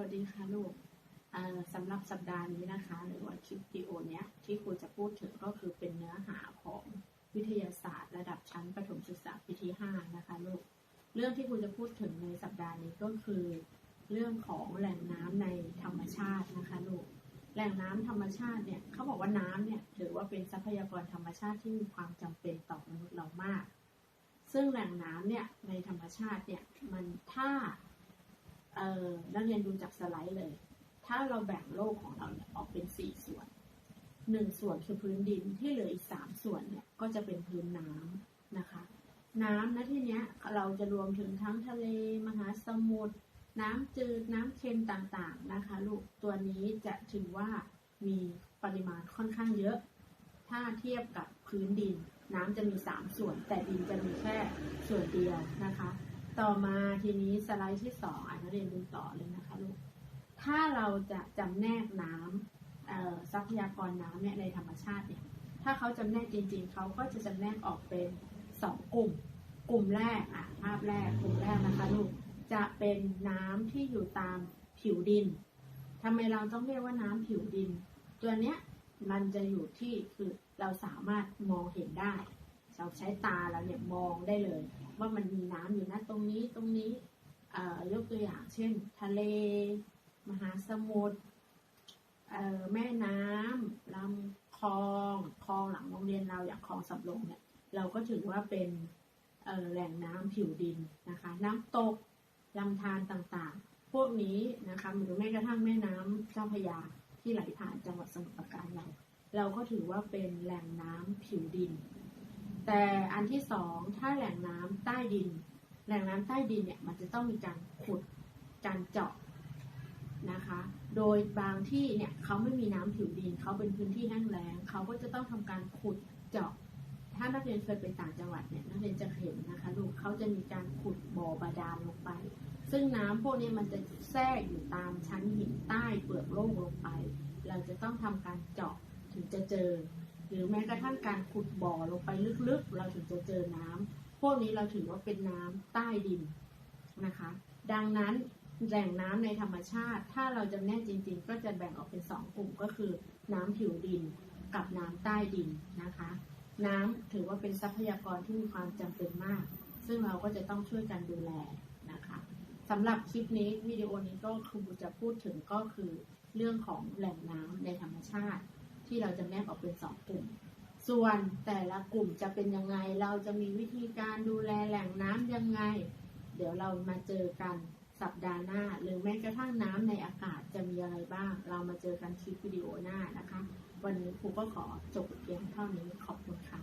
วัสดีค่ะลูกสำหรับสัปดาห์นี้นะคะ หรือว่าคลิปวิดีโอเนี้ยที่ครูจะพูดถึงก็คือเป็นเนื้อหาของวิทยาศาสตร์ ระดับชั้นประถมศึกษาปีที่5นะคะลูกเรื่องที่ครูจะพูดถึงในสัปดาห์นี้ก็คือ เรื่องของแหล่งน้ำในธรรมชาตินะคะลูกแหล่งน้ำธรรมชาติเนี่ยเขาบอกว่าน้ำเนี่ยถือว่าเป็นทรัพยากรธรรมชาติที่มีความจำเป็นต่อมนุษย์เรามาก ซึ่งแหล่งน้ำเนี่ยในธรรมชาติเนี่ยมันถ้า อ่อนักเรียนดูจากสไลด์เลย ถ้าเราแบ่งโลกของเราเนี่ยออกเป็นสี่ส่วนหนึ่งส่วนคือพื้นดินที่เหลืออีกสามส่วนเนี่ยก็จะเป็นพื้นน้ำนะคะ น้ำนะที่เนี้ยเราจะรวมถึงทั้งทะเลมหาสมุทรน้ำจืดน้ำเค็มต่างๆนะคะลูกตัวนี้จะถือว่ามีปริมาณค่อนข้างเยอะ ถ้าเทียบกับพื้นดิน น้ำจะมีสามส่วน แต่ดินจะมีแค่ส่วนเดียวนะคะ ต่อมาทีนี้สไลด์ที่สองอ่านนักเรียนดูต่อเลยนะคะลูก ถ้าเราจะจำแนกน้ำเอ่อทรัพยากรน้ำเนี่ยในธรรมชาติเนี่ย ถ้าเขาจำแนกจริง ๆ เขาก็จะจำแนกออกเป็นสองกลุ่ม กลุ่มแรกอะภาพแรกกลุ่มแรกนะคะลูก จะเป็นน้ำที่อยู่ตามผิวดินทำไมเราต้องเรียกว่าน้ำผิวดิน ตัวเนี้ยมันจะอยู่ที่คือเราสามารถมองเห็นได้ เราใช้ตาเราเนี่ยมองได้เลย ว่ามันมีน้ำอยู่นะตรงนี้ตรงนี้เอ่อยกตัวอย่างเช่น ทะเล มหาสมุทรเอ่อแม่น้ำลำคลองคลองหลังโรงเรียนเราอย่างคลองสำโรงเนี่ยเราก็ถือว่าเป็นเอ่อแหล่งน้ำผิวดินนะคะ น้ำตกลำธารต่างๆ พวกนี้นะคะหรือแม้กระทั่งแม่น้ำเจ้าพยาที่ไหลผ่านจังหวัดสมุทรปราการเรา เราก็ถือว่าเป็นแหล่งน้ำผิวดิน แต่อันที่สองถ้าแหล่งน้ำใต้ดิน แหล่งน้ำใต้ดินเนี่ยมันจะต้องมีการขุดการเจาะนะคะ โดยบางที่เนี่ยเขาไม่มีน้ำผิวดินเขาเป็นพื้นที่แห้งแล้งเขาก็จะต้องทำการขุดเจาะ ถ้านักเรียนเคยไปต่างจังหวัดเนี่ยนักเรียนจะเห็นนะคะลูกเขาจะมีการขุดบ่อบาดาลลงไป ซึ่งน้ำพวกนี้มันจะแทรกอยู่ตามชั้นหินใต้เปลือกโลกลงไป เราจะต้องทำการเจาะถึงจะเจอ หรือแม้กระทั่งการขุดบ่อลงไปลึกๆ เราถึงจะเจอน้ำพวกนี้เราถือว่าเป็นน้ำใต้ดินนะคะ ดังนั้นแหล่งน้ำในธรรมชาติ ถ้าเราจะแน่จริง ๆ ก็จะแบ่งออกเป็นสองกลุ่มก็คือ น้ำผิวดินกับน้ำใต้ดินนะคะ น้ำถือว่าเป็นทรัพยากรที่มีความจำเป็นมาก ซึ่งเราก็จะต้องช่วยกันดูแลนะคะสำหรับคลิปนี้วิดีโอนี้ก็คือจะพูดถึงก็คือเรื่องของแหล่งน้ำในธรรมชาติ ที่เราจะแยกออกเป็นสองกลุ่ม ส่วนแต่ละกลุ่มจะเป็นยังไง เราจะมีวิธีการดูแลแหล่งน้ำยังไง เดี๋ยวเรามาเจอกันสัปดาห์หน้า หรือแม้กระทั่งน้ำในอากาศจะมีอะไรบ้าง เรามาเจอกันคลิปวิดีโอหน้านะคะ วันนี้ครูก็ขอจบเพียงเท่านี้ขอบคุณค่ะ